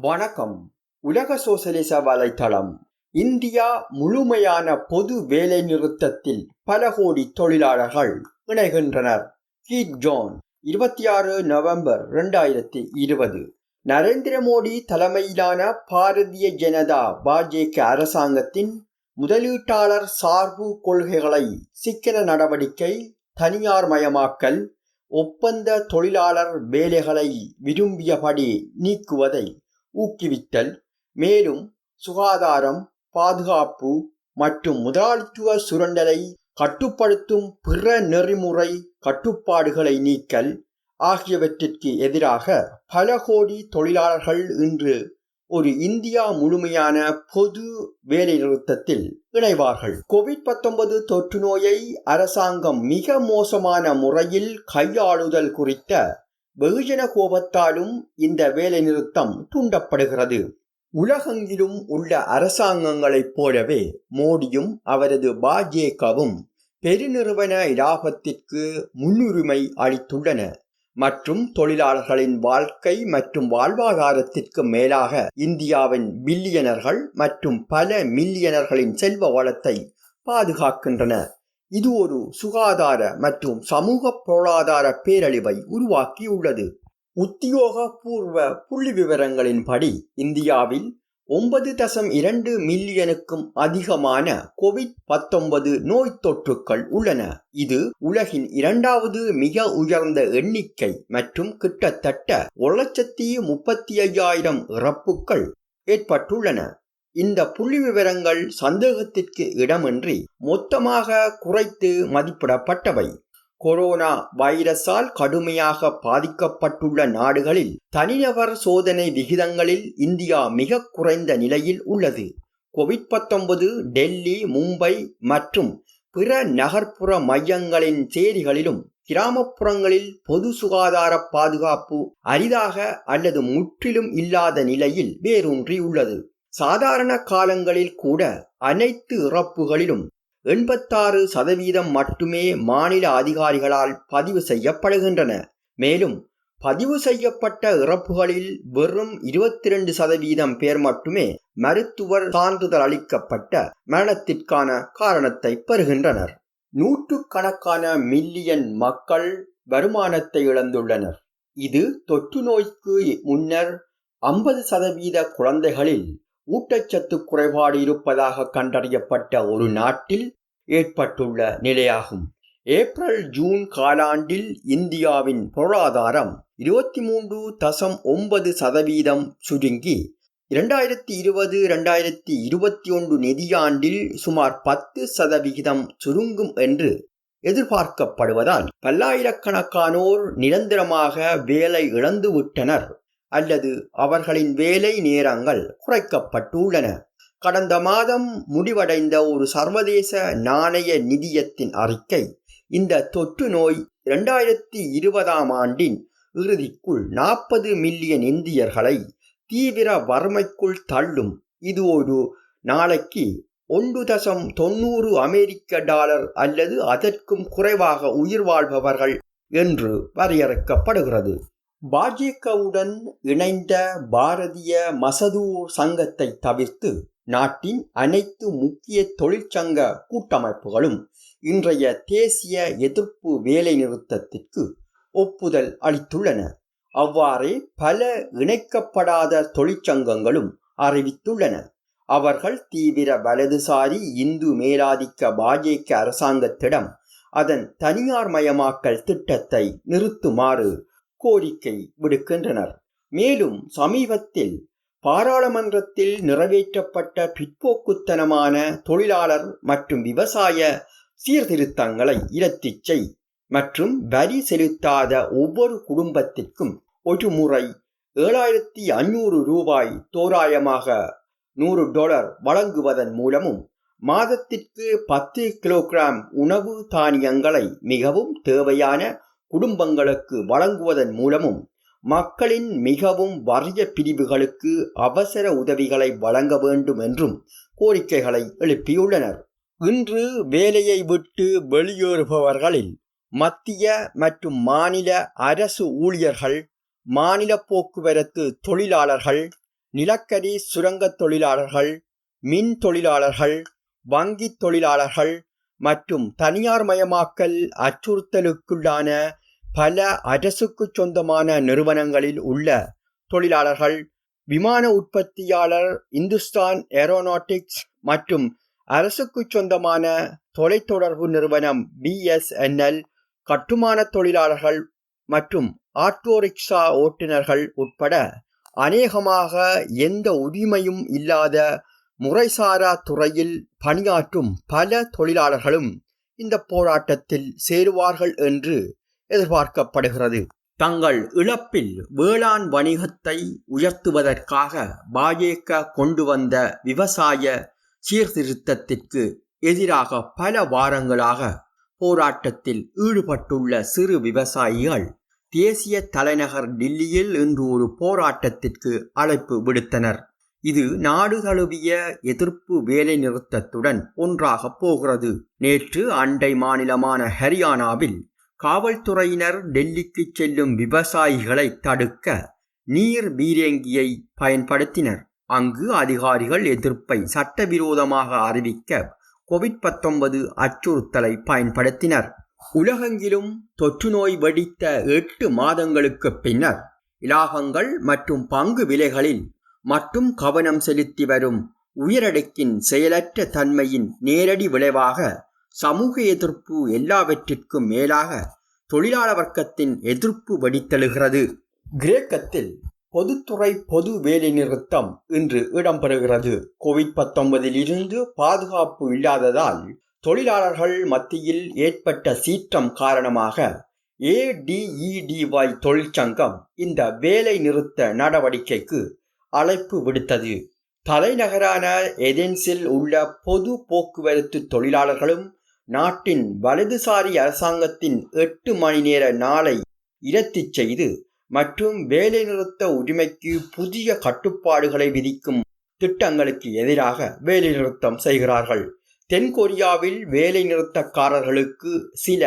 வணக்கம். உலக சோசலிச வலைத்தளம். இந்தியா முழுமையான பொது வேலை நிறுத்தத்தில் பல கோடி தொழிலாளர்கள் இணைகின்றனர். கீட் ஜோன் இருபத்தி ஆறு நவம்பர் இரண்டாயிரத்தி இருபது. நரேந்திர மோடி தலைமையிலான பாரதிய ஜனதா பாஜக அரசாங்கத்தின் முதலீட்டாளர் சார்பு கொள்கைகளை சிக்கன நடவடிக்கை தனியார் மயமாக்கல் ஒப்பந்த தொழிலாளர் வேலைகளை விரும்பியபடி நீக்குவதை ஊக்குவித்தல் மேலும் சுகாதாரம் பாதுகாப்பு மற்றும் முதலாளித்துவ சுரண்டலை கட்டுப்படுத்தும் பிற நெறிமுறை கட்டுப்பாடுகளை நீக்கல் ஆகியவற்றிற்கு எதிராக பல கோடி தொழிலாளர்கள் இன்று ஒரு இந்தியா முழுமையான பொது வேலைநிறுத்தத்தில் இணைவார்கள். கோவிட் பத்தொன்பது தொற்று நோயை அரசாங்கம் மிக மோசமான முறையில் கையாளுதல் குறித்த வெகுஜன கோபத்தாலும் இந்த வேலைநிறுத்தம் தூண்டப்படுகிறது. உலகெங்கிலும் உள்ள அரசாங்கங்களைப் போலவே மோடியும் அவரது பாஜகவும் பெருநிறுவன இலாபத்திற்கு முன்னுரிமை அளித்துள்ளன. மற்றும் தொழிலாளர்களின் வாழ்க்கை மற்றும் வாழ்வாதாரத்திற்கு மேலாக இந்தியாவின் பில்லியனர்கள் மற்றும் பல மில்லியனர்களின் செல்வ வளத்தை பாதுகாக்கின்றன. இது ஒரு சுகாதார மற்றும் சமூக பொருளாதார பேரழிவை உருவாக்கியுள்ளது. உத்தியோகபூர்வ புள்ளி விவரங்களின்படி இந்தியாவில் ஒன்பது தசம் இரண்டு மில்லியனுக்கும் அதிகமான கோவிட் பத்தொன்பது நோய் தொற்றுக்கள் உள்ளன. இது உலகின் இரண்டாவது மிக உயர்ந்த எண்ணிக்கை மற்றும் கிட்டத்தட்ட ஒரு லட்சத்தி முப்பத்தி ஐயாயிரம் இறப்புகள் ஏற்பட்டுள்ளன. இந்த புள்ளி விவரங்கள் சந்தேகத்திற்கு இடமின்றி மொத்தமாக குறைத்து மதிப்பிடப்பட்டவை. கொரோனா வைரஸால் கடுமையாக பாதிக்கப்பட்டுள்ள நாடுகளில் தனிநபர் சோதனை விகிதங்களில் இந்தியா மிக குறைந்த நிலையில் உள்ளது. கோவிட் பத்தொன்பது டெல்லி மும்பை மற்றும் பிற நகர்ப்புற மையங்களின் சேரிகளிலும் கிராமப்புறங்களில் பொது சுகாதார பாதுகாப்பு அரிதாக அல்லது முற்றிலும் இல்லாத நிலையில் வேரூன்றியுள்ளது. சாதாரண காலங்களில் கூட அனைத்து இறப்புகளிலும் எண்பத்தாறு சதவீதம் மட்டுமே மாநில அதிகாரிகளால் பதிவு செய்யப்படுகின்றன. மேலும் பதிவு செய்யப்பட்ட இறப்புகளில் வெறும் இருபத்தி ரெண்டு சதவீதம் பேர் மட்டுமே மருத்துவர் சான்றிதழ் அளிக்கப்பட்ட மரணத்திற்கான காரணத்தை பெறுகின்றனர். நூற்றுக்கணக்கான மில்லியன் மக்கள் வருமானத்தை இழந்துள்ளனர். இது தொற்று நோய்க்கு முன்னர் ஐம்பது சதவீத குழந்தைகளில் ஊட்டச்சத்து குறைபாடு இருப்பதாக கண்டறியப்பட்ட ஒரு நாட்டில் ஏற்பட்டுள்ள நிலையாகும். ஏப்ரல் ஜூன் காலாண்டில் இந்தியாவின் பொருளாதாரம் இருபத்தி மூன்று தசம் ஒன்பது சதவீதம் சுருங்கி இரண்டாயிரத்தி இருபது இரண்டாயிரத்தி இருபத்தி ஒன்று நிதியாண்டில் சுமார் பத்து சதவிகிதம் சுருங்கும் என்று எதிர்பார்க்கப்படுவதால் பல்லாயிரக்கணக்கானோர் நிரந்தரமாக வேலை இழந்துவிட்டனர். அல்லது அவர்களின் வேலை நேரங்கள் குறைக்கப்பட்டுள்ளன. கடந்த மாதம் முடிவடைந்த ஒரு சர்வதேச நாணய நிதியத்தின் அறிக்கை இந்த தொற்று நோய் இரண்டாயிரத்தி இருபதாம் ஆண்டின் இறுதிக்குள் நாற்பது மில்லியன் இந்தியர்களை தீவிர வறுமைக்குள் தள்ளும். இது ஒரு நாளைக்கு ஒன்று தசம் தொண்ணூறு அமெரிக்க டாலர் அல்லது அதற்கும் குறைவாக உயிர் வாழ்பவர்கள் என்று வரையறுக்கப்படுகிறது. பாஜகவுடன் இணைந்த பாரதிய மசதூர் சங்கத்தை தவிர்த்து நாட்டின் அனைத்து முக்கிய தொழிற்சங்க கூட்டமைப்புகளும் இன்றைய தேசிய எதிர்ப்பு வேலைநிறுத்தத்திற்கு ஒப்புதல் அளித்துள்ளன. அவ்வாறே பல இணைக்கப்படாத தொழிற்சங்கங்களும் அறிவித்துள்ளன. அவர்கள் தீவிர வலதுசாரி இந்து மேலாதிக்க பாஜக அரசாங்கத்திடம் அதன் தனியார் மயமாக்கல் திட்டத்தை நிறுத்துமாறு கோரிக்கை விடுக்கின்றனர். மேலும் சமீபத்தில் பாராளுமன்றத்தில் நிறைவேற்றப்பட்ட பிற்போக்குத்தனமான தொழிலாளர் மற்றும் விவசாய சீர்திருத்தங்களை இரத்திச்சை மற்றும் வரி செலுத்தாத ஒவ்வொரு குடும்பத்திற்கும் ஒரு முறை ஏழாயிரத்தி ஐநூறு ரூபாய் தோராயமாக நூறு டாலர் வழங்குவதன் மூலமும் மாதத்திற்கு பத்து கிலோகிராம் உணவு தானியங்களை மிகவும் தேவையான குடும்பங்களுக்கு வழங்குவதன் மூலமும் மக்களின் மிகவும் வறிய பிரிவுகளுக்கு அவசர உதவிகளை வழங்க வேண்டும் என்றும் கோரிக்கைகளை எழுப்பியுள்ளனர். இன்று வேலையை விட்டு வெளியேறுபவர்களில் மத்திய மற்றும் மாநில அரசு ஊழியர்கள் மாநில போக்குவரத்து தொழிலாளர்கள் நிலக்கரி சுரங்கத் தொழிலாளர்கள் மின் தொழிலாளர்கள் வங்கித் தொழிலாளர்கள் மற்றும் தனியார் மயமாக்கல் அச்சுறுத்தலுக்குள்ளான பல அரசுக்கு சொந்தமான நிறுவனங்களில் உள்ள தொழிலாளர்கள் விமான உற்பத்தியாளர் இந்துஸ்தான் ஏரோநாட்டிக்ஸ் மற்றும் அரசுக்கு சொந்தமான தொலைத்தொடர்பு நிறுவனம் பிஎஸ்என்எல் கட்டுமான தொழிலாளர்கள் மற்றும் ஆட்டோ ரிக்ஷா ஓட்டுநர்கள் உட்பட அநேகமாக எந்த உரிமையும் இல்லாத முறைசாரா துறையில் பணியாற்றும் பல தொழிலாளர்களும் இந்த போராட்டத்தில் சேருவார்கள் என்று எதிர்பார்க்கப்படுகிறது. தங்கள் இழப்பில் வேளாண் வணிகத்தை உயர்த்துவதற்காக பாஜக கொண்டு வந்த விவசாய சீர்திருத்தத்திற்கு எதிராக பல வாரங்களாக போராட்டத்தில் ஈடுபட்டுள்ள சிறு விவசாயிகள் தேசிய தலைநகர் டில்லியில் இன்று ஒரு போராட்டத்திற்கு அழைப்பு விடுத்தனர். இது நாடு தழுவிய எதிர்ப்பு வேலைநிறுத்தத்துடன் ஒன்றாக போகிறது. நேற்று அண்டை மாநிலமான ஹரியானாவில் காவல்துறையினர் டெல்லிக்கு செல்லும் விவசாயிகளை தடுக்க நீர் பீரங்கியை பயன்படுத்தினர். அங்கு அதிகாரிகள் எதிர்ப்பை சட்டவிரோதமாக அறிவிக்க கோவிட் பத்தொன்பது அச்சுறுத்தலை பயன்படுத்தினர். உலகெங்கிலும் தொற்று நோய் வெடித்த எட்டு மாதங்களுக்கு பின்னர் இலாகங்கள் மற்றும் பங்கு விலைகளில் மட்டும் கவனம் செலுத்தி வரும் உயரடுக்கின் செயலற்ற தன்மையின் நேரடி விளைவாக சமூக எதிர்ப்பு எல்லாவற்றிற்கும் மேலாக தொழிலாள வர்க்கத்தின் எதிர்ப்பு வடித்தெழுகிறது. கிரேக்கத்தில் பொதுத்துறை பொது வேலைநிறுத்தம் இன்று இடம்பெறுகிறது. கோவிட் பத்தொன்பதில் இருந்து பாதுகாப்பு இல்லாததால் தொழிலாளர்கள் மத்தியில் ஏற்பட்ட சீற்றம் காரணமாக ஏடிஇடிஒய் தொழிற்சங்கம் இந்த வேலை நிறுத்த நடவடிக்கைக்கு அழைப்பு விடுத்தது. தலைநகரான எதென்ஸில் உள்ள பொது போக்குவரத்து தொழிலாளர்களும் நாட்டின் வலதுசாரி அரசாங்கத்தின் எட்டு மணி நேர நாளை இரத்து செய்து மற்றும் வேலைநிறுத்த உரிமைக்கு புதிய கட்டுப்பாடுகளை விதிக்கும் திட்டங்களுக்கு எதிராக வேலைநிறுத்தம் செய்கிறார்கள். தென்கொரியாவில் வேலைநிறுத்தக்காரர்களுக்கு சில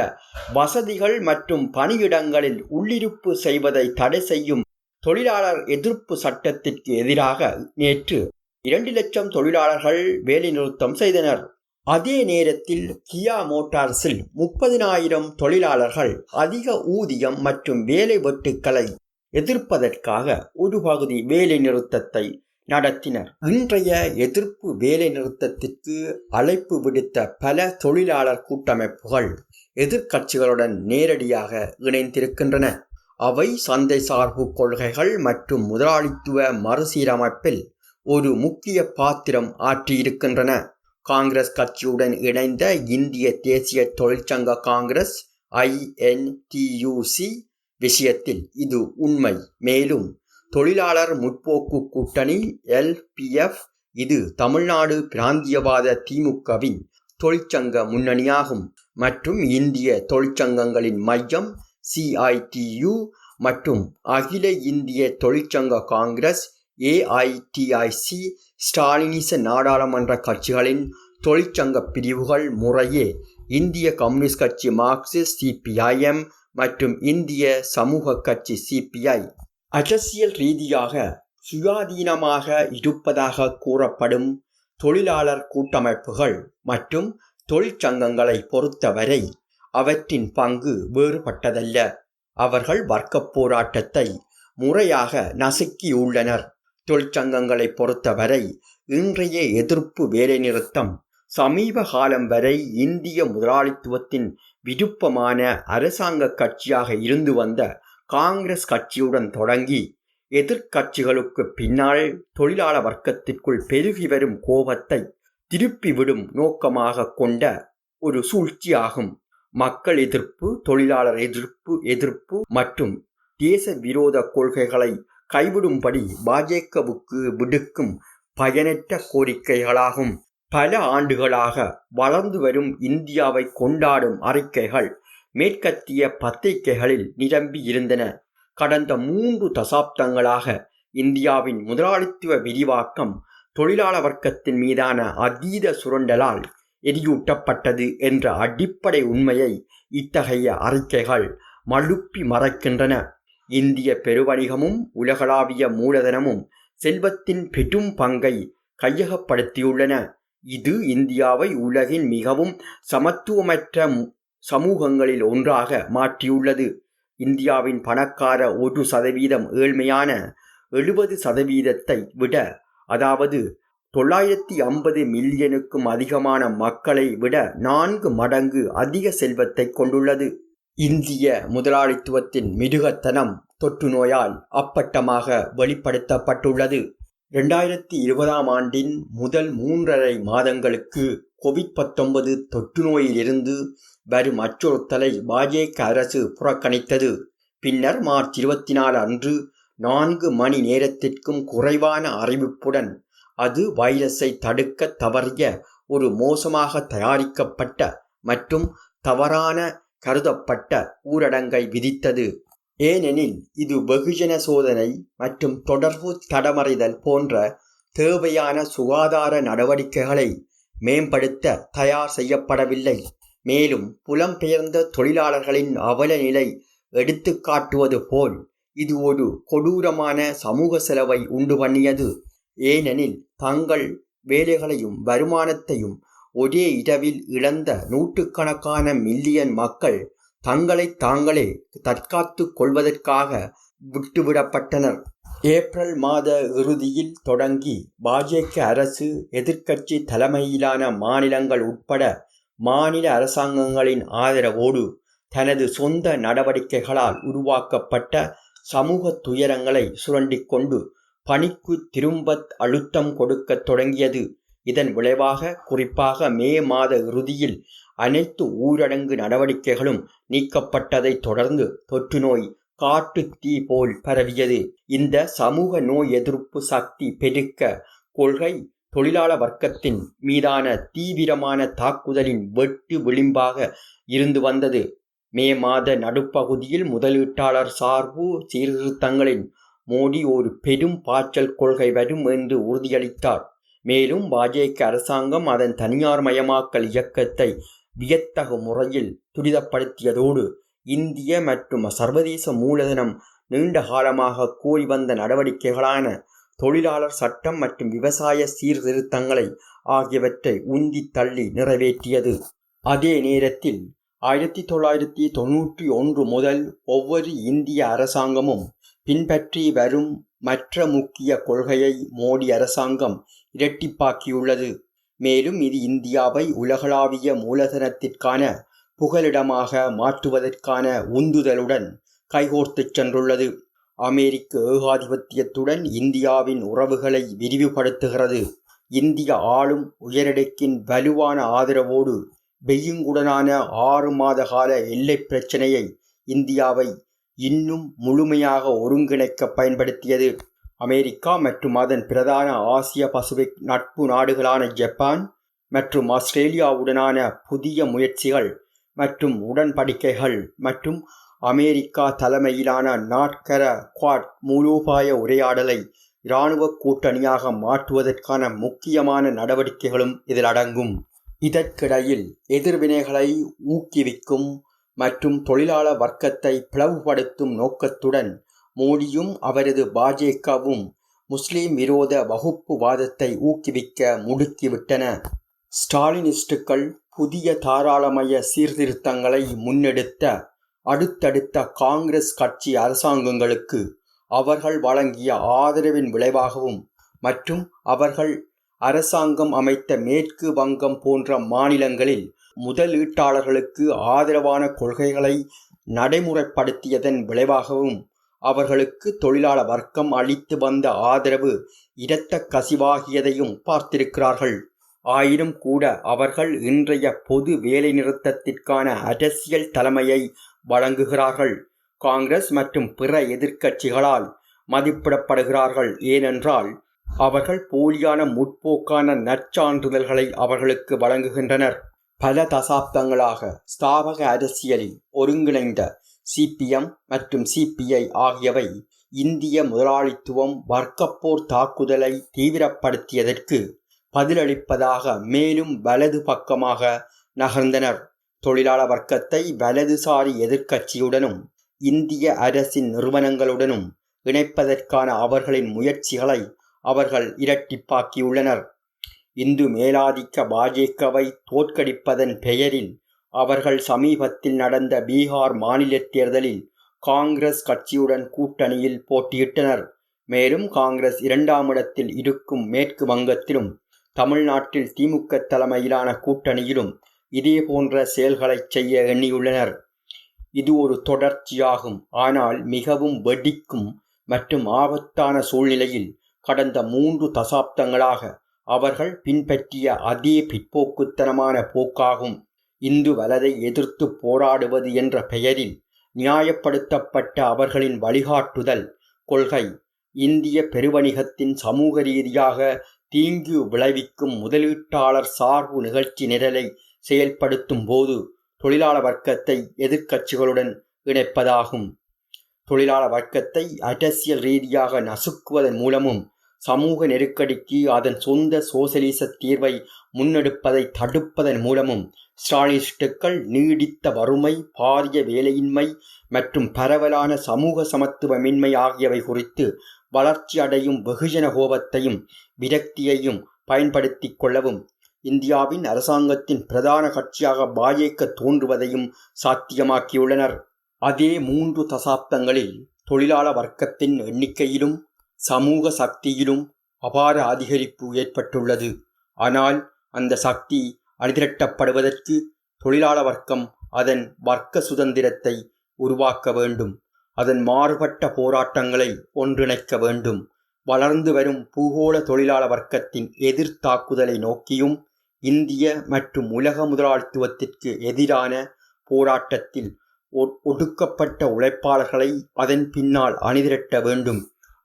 வசதிகள் மற்றும் பணியிடங்களில் உள்ளிருப்பு செய்வதை தடை செய்யும் தொழிலாளர் எதிர்ப்பு சட்டத்திற்கு எதிராக நேற்று இரண்டு லட்சம் தொழிலாளர்கள் வேலைநிறுத்தம் செய்தனர். அதே நேரத்தில் கியா மோட்டார்ஸில் முப்பதினாயிரம் தொழிலாளர்கள் அதிக ஊதியம் மற்றும் வேலை வெட்டுக்களை எதிர்ப்பதற்காக ஒரு பகுதி வேலைநிறுத்தத்தை நடத்தினர். இன்றைய எதிர்ப்பு வேலைநிறுத்தத்திற்கு அழைப்பு விடுத்த பல தொழிலாளர் கூட்டமைப்புகள் எதிர்க்கட்சிகளுடன் நேரடியாக இணைந்திருக்கின்றன. அவை சந்தை சார்பு கொள்கைகள் மற்றும் முதலாளித்துவ மறுசீரமைப்பில் ஒரு முக்கிய பாத்திரம் ஆற்றியிருக்கின்றன. காங்கிரஸ் கட்சியுடன் இணைந்த இந்திய தேசிய தொழிற்சங்க காங்கிரஸ் ஐஎன்டியூசி விஷயத்தில் இது உண்மை. மேலும் தொழிலாளர் முற்போக்கு கூட்டணி எல்பிஎஃப் இது தமிழ்நாடு பிராந்தியவாத திமுகவின் தொழிற்சங்க முன்னணியாகும் மற்றும் இந்திய தொழிற்சங்கங்களின் மையம் சிஐடியு மற்றும் அகில இந்திய தொழிற்சங்க காங்கிரஸ் ஏஐடிஐசி ஸ்டாலினிச நாடாளுமன்ற கட்சிகளின் தொழிற்சங்க பிரிவுகள் முறையே இந்திய கம்யூனிஸ்ட் கட்சி மார்க்சிஸ்ட் சிபிஐஎம் மற்றும் இந்திய சமூக கட்சி சிபிஐ அரசியல் ரீதியாக சுயாதீனமாக இருப்பதாக கூறப்படும் தொழிலாளர் கூட்டமைப்புகள் மற்றும் தொழிற்சங்கங்களை பொறுத்தவரை அவற்றின் பங்கு வேறுபட்டதல்ல. அவர்கள் வர்க்கப் போராட்டத்தை முறையாக நசுக்கியுள்ளனர். தொழிற்சங்கங்களை பொறுத்தவரை இன்றைய எதிர்ப்பு வேலைநிறுத்தம் சமீப காலம் வரை இந்திய முதலாளித்துவத்தின் விருப்பமான அரசாங்க கட்சியாக இருந்து வந்த காங்கிரஸ் கட்சியுடன் தொடங்கி எதிர்க்கட்சிகளுக்கு பின்னால் தொழிலாள வர்க்கத்திற்குள் பெருகி வரும் கோபத்தை திருப்பிவிடும் நோக்கமாக கொண்ட ஒரு சூழ்ச்சியாகும். மக்கள் எதிர்ப்பு தொழிலாளர் எதிர்ப்பு எதிர்ப்பு மற்றும் தேச விரோத கொள்கைகளை கைவிடும்படி பாஜகவுக்கு விடுக்கும் பயனற்ற கோரிக்கைகளாகும். பல ஆண்டுகளாக வளர்ந்து வரும் இந்தியாவை கொண்டாடும் அறிக்கைகள் மேற்கத்திய பத்திரிகைகளில் நிரம்பி இருந்தன. கடந்த மூன்று தசாப்தங்களாக இந்தியாவின் முதலாளித்துவ விரிவாக்கம் தொழிலாள வர்க்கத்தின் மீதான அதீத சுரண்டலால் எரியூட்டப்பட்டது என்ற அடிப்படை உண்மையை இத்தகைய அறிக்கைகள் மழுப்பி மறைக்கின்றன. இந்திய பெருவணிகமும் உலகளாவிய மூலதனமும் செல்வத்தின் பெரும் பங்கை கையகப்படுத்தியுள்ளன. இது இந்தியாவை உலகின் மிகவும் சமத்துவமற்ற சமூகங்களில் ஒன்றாக மாற்றியுள்ளது. இந்தியாவின் பணக்கார ஒரு சதவீதம் ஏழ்மையான எழுபது சதவீதத்தை விட அதாவது தொள்ளாயிரத்தி ஐம்பது மில்லியனுக்கும் அதிகமான மக்களை விட நான்கு மடங்கு அதிக செல்வத்தை கொண்டுள்ளது. இந்திய முதலாளித்துவத்தின் மிருகத்தனம் தொற்று நோயால் அப்பட்டமாக வெளிப்படுத்தப்பட்டுள்ளது. இரண்டாயிரத்தி இருபதாம் ஆண்டின் முதல் மூன்றரை மாதங்களுக்கு கோவிட் பத்தொன்பது தொற்று நோயிலிருந்து வரும் அச்சுறுத்தலை பாஜக அரசு புறக்கணித்தது. பின்னர் மார்ச் இருபத்தி நாலு அன்று நான்கு மணி நேரத்திற்கும் குறைவான அறிவிப்புடன் அது வைரஸை தடுக்க தவறிய ஒரு மோசமாக தயாரிக்கப்பட்ட மற்றும் தவறான கருதப்பட்ட ஊரடங்கை விதித்தது. ஏனெனில் இது வெகுஜன சோதனை மற்றும் தொடர்பு தடமறிதல் போன்ற தேவையான சுகாதார நடவடிக்கைகளை மேம்படுத்த தயார் செய்யப்படவில்லை. மேலும் புலம்பெயர்ந்த தொழிலாளர்களின் அவல நிலை எடுத்து காட்டுவது போல் இது ஒரு கொடூரமான சமூக செலவை உண்டு பண்ணியது. ஏனெனில் தங்கள் வேலைகளையும் வருமானத்தையும் ஒரே இரவில் இழந்த நூற்றுக்கணக்கான மில்லியன் மக்கள் தங்களை தாங்களே தற்காத்து கொள்வதற்காக விட்டுவிடப்பட்டனர். ஏப்ரல் மாத இறுதியில் தொடங்கி பாஜக அரசு எதிர்க்கட்சி தலைமையிலான மாநிலங்கள் உட்பட மாநில அரசாங்கங்களின் ஆதரவோடு தனது சொந்த நடவடிக்கைகளால் உருவாக்கப்பட்ட சமூக துயரங்களை சுரண்டிக்கொண்டு பணிக்கு திரும்ப அழுத்தம் கொடுக்கத் தொடங்கியது. இதன் விளைவாக குறிப்பாக மே மாத இறுதியில் அனைத்து ஊரடங்கு நடவடிக்கைகளும் நீக்கப்பட்டதை தொடர்ந்து தொற்று நோய் காட்டு தீ போல் பரவியது. இந்த சமூக நோய் எதிர்ப்பு சக்தி பெருக்க கொள்கை தொழிலாள வர்க்கத்தின் மீதான தீவிரமான தாக்குதலின் வெட்டு விளிம்பாக இருந்து வந்தது. மே மாத நடுப்பகுதியில் முதலீட்டாளர் சார்பு சீர்திருத்தங்களின் மோடி ஒரு பெரும் பாய்ச்சல் கொள்கை வரும் என்று உறுதியளித்தார். மேலும் பாஜக அரசாங்கம் அதன் தனியார் மயமாக்கல் இயக்கத்தை வியத்தகு முறையில் துரிதப்படுத்தியதோடு இந்திய மற்றும் சர்வதேச மூலதனம் நீண்ட காலமாக கோரி வந்த நடவடிக்கைகளான தொழிலாளர் சட்டம் மற்றும் விவசாய சீர்திருத்தங்களை ஆகியவற்றை உந்தி தள்ளி நிறைவேற்றியது. அதே நேரத்தில் ஆயிரத்தி தொள்ளாயிரத்தி தொன்னூற்றி ஒன்று முதல் ஒவ்வொரு இந்திய அரசாங்கமும் பின்பற்றி வரும் மற்ற முக்கிய கொள்கையை மோடி அரசாங்கம் இரட்டிப்பாக்கியுள்ளது. மேலும் இது இந்தியாவை உலகளாவிய மூலதனத்திற்கான புகலிடமாக மாற்றுவதற்கான உந்துதலுடன் கைகோர்த்துச் சென்றுள்ளது. அமெரிக்க ஏகாதிபத்தியத்துடன் இந்தியாவின் உறவுகளை விரிவுபடுத்துகிறது. இந்திய ஆளும் உயரடுக்கின் வலுவான ஆதரவோடு பெய்யிங்குடனான ஆறு மாத கால எல்லை பிரச்சினையை இந்தியாவை இன்னும் முழுமையாக ஒருங்கிணைக்க பயன்படுத்தியது. அமெரிக்கா மற்றும் அதன் பிரதான ஆசிய பசிபிக் நட்பு நாடுகளான ஜப்பான் மற்றும் ஆஸ்திரேலியாவுடனான புதிய முயற்சிகள் மற்றும் உடன்படிக்கைகள் மற்றும் அமெரிக்கா தலைமையிலான நாட்கர குவாட் மூலோபாய உரையாடலை இராணுவ கூட்டணியாக மாற்றுவதற்கான முக்கியமான நடவடிக்கைகளும் இதில் அடங்கும். இதற்கிடையில் எதிர்வினைகளை ஊக்குவிக்கும் மற்றும் தொழிலாள வர்க்கத்தை பிளவுபடுத்தும் நோக்கத்துடன் மோடியும் அவரது பாஜகவும் முஸ்லிம் விரோத வகுப்புவாதத்தை ஊக்குவிக்க முடுக்கிவிட்டன. ஸ்டாலினிஸ்டுகள் புதிய தாராளமய சீர்திருத்தங்களை முன்னெடுத்த அடுத்தடுத்த காங்கிரஸ் கட்சி அரசாங்கங்களுக்கு அவர்கள் வழங்கிய ஆதரவின் விளைவாகவும் மற்றும் அவர்கள் அரசாங்கம் அமைத்த மேற்கு வங்கம் போன்ற மாநிலங்களில் முதலீட்டாளர்களுக்கு ஆதரவான கொள்கைகளை நடைமுறைப்படுத்தியதன் விளைவாகவும் அவர்களுக்கு தொழிலாள வர்க்கம் அளித்து வந்த ஆதரவு இரத்த கசிவாகியதையும் பார்த்திருக்கிறார்கள். ஆயினும் கூட அவர்கள் இன்றைய பொது வேலைநிறுத்தத்திற்கான அரசியல் தலைமையை வழங்குகிறார்கள். காங்கிரஸ் மற்றும் பிற எதிர்க்கட்சிகளால் மதிப்பிடப்படுகிறார்கள். ஏனென்றால் அவர்கள் போலியான முற்போக்கான நற்சான்றிதழ்களை அவர்களுக்கு வழங்குகின்றனர். பல தசாப்தங்களாக ஸ்தாபக அரசியலில் ஒருங்கிணைந்த சிபிஎம் மற்றும் சிபிஐ ஆகியவை இந்திய முதலாளித்துவம் வர்க்கப்போர் தாக்குதலை தீவிரப்படுத்தியதற்கு பதிலளிப்பதாக மேலும் வலது பக்கமாக நகர்ந்தனர். தொழிலாள வர்க்கத்தை வலதுசாரி எதிர்க்கட்சியுடனும் இந்திய அரசின் நிறுவனங்களுடனும் இணைப்பதற்கான அவர்களின் முயற்சிகளை அவர்கள் இரட்டிப்பாக்கியுள்ளனர். இந்து மேலாதிக்க பாஜகவை தோற்கடிப்பதன் பெயரில் அவர்கள் சமீபத்தில் நடந்த பீகார் மாநில தேர்தலில் காங்கிரஸ் கட்சியுடன் கூட்டணியில் போட்டியிட்டனர். மேலும் காங்கிரஸ் இரண்டாம் இடத்தில் இருக்கும் மேற்கு வங்கத்திலும் தமிழ்நாட்டில் திமுக தலைமையிலான கூட்டணியிலும் இதேபோன்ற செயல்களைச் செய்ய எண்ணியுள்ளனர். இது ஒரு தொடர்ச்சியாகும். ஆனால் மிகவும் வெடிக்கும் மற்றும் ஆபத்தான சூழ்நிலையில் கடந்த மூன்று தசாப்தங்களாக அவர்கள் பின்பற்றிய அதே பிற்போக்குத்தனமான போக்காகும். இந்து வலதை எதிர்த்து போராடுவது என்ற பெயரில் நியாயப்படுத்தப்பட்ட அவர்களின் வழிகாட்டுதல் கொள்கை இந்திய பெருவணிகத்தின் சமூக ரீதியாக தீங்கு விளைவிக்கும் முதலீட்டாளர் சார்பு நிகழ்ச்சி நிரலை செயல்படுத்தும் போது தொழிலாள வர்க்கத்தை எதிர்க்கட்சிகளுடன் இணைப்பதாகும். தொழிலாள வர்க்கத்தை அரசியல் ரீதியாக நசுக்குவதன் மூலமும் சமூக நெருக்கடிக்கு அதன் சொந்த சோசலிச தீர்வை முன்னெடுப்பதை தடுப்பதன் மூலமும் ஸ்டாலினிஸ்டுகள் நீடித்த வறுமை பாரிய வேலையின்மை மற்றும் பரவலான சமூக சமத்துவமின்மை ஆகியவை குறித்து வளர்ச்சி அடையும் வெகுஜன கோபத்தையும் விரக்தியையும் பயன்படுத்தி கொள்ளவும் இந்தியாவின் அரசாங்கத்தின் பிரதான கட்சியாக பாஜக தோன்றுவதையும் சாத்தியமாக்கியுள்ளனர். அதே மூன்று தசாப்தங்களில் தொழிலாள வர்க்கத்தின் எண்ணிக்கையிலும் சமூக சக்தியிலும் அபார அதிகரிப்பு ஏற்பட்டுள்ளது. ஆனால் அந்த சக்தி அணிதிரட்டப்படுவதற்கு தொழிலாள வர்க்கம் அதன் வர்க்க சுதந்திரத்தை உருவாக்க வேண்டும். அதன் மாறுபட்ட போராட்டங்களை ஒன்றிணைக்க வேண்டும். வளர்ந்து வரும் பூகோள தொழிலாள வர்க்கத்தின் எதிர்த்தாக்குதலை நோக்கியும் இந்திய மற்றும் உலக முதலாளித்துவத்திற்கு எதிரான போராட்டத்தில் ஒடுக்கப்பட்ட உழைப்பாளர்களை அதன் பின்னால் அணிதிரட்ட வேண்டும்.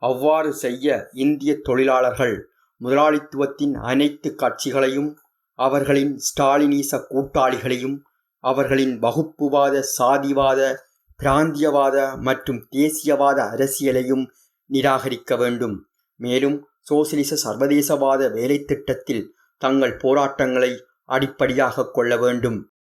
அவ்வாறு செய்ய இந்திய தொழிலாளர்கள் முதலாளித்துவத்தின் அனைத்து கட்சிகளையும் அவர்களின் ஸ்டாலினிச கூட்டாளிகளையும் அவர்களின் வகுப்புவாத சாதிவாத பிராந்தியவாத மற்றும் தேசியவாத அரசியலையும் நிராகரிக்க வேண்டும். மேலும் சோசியலிச சர்வதேசவாத வேலைத்திட்டத்தில் தங்கள் போராட்டங்களை அடிப்படையாக கொள்ள வேண்டும்.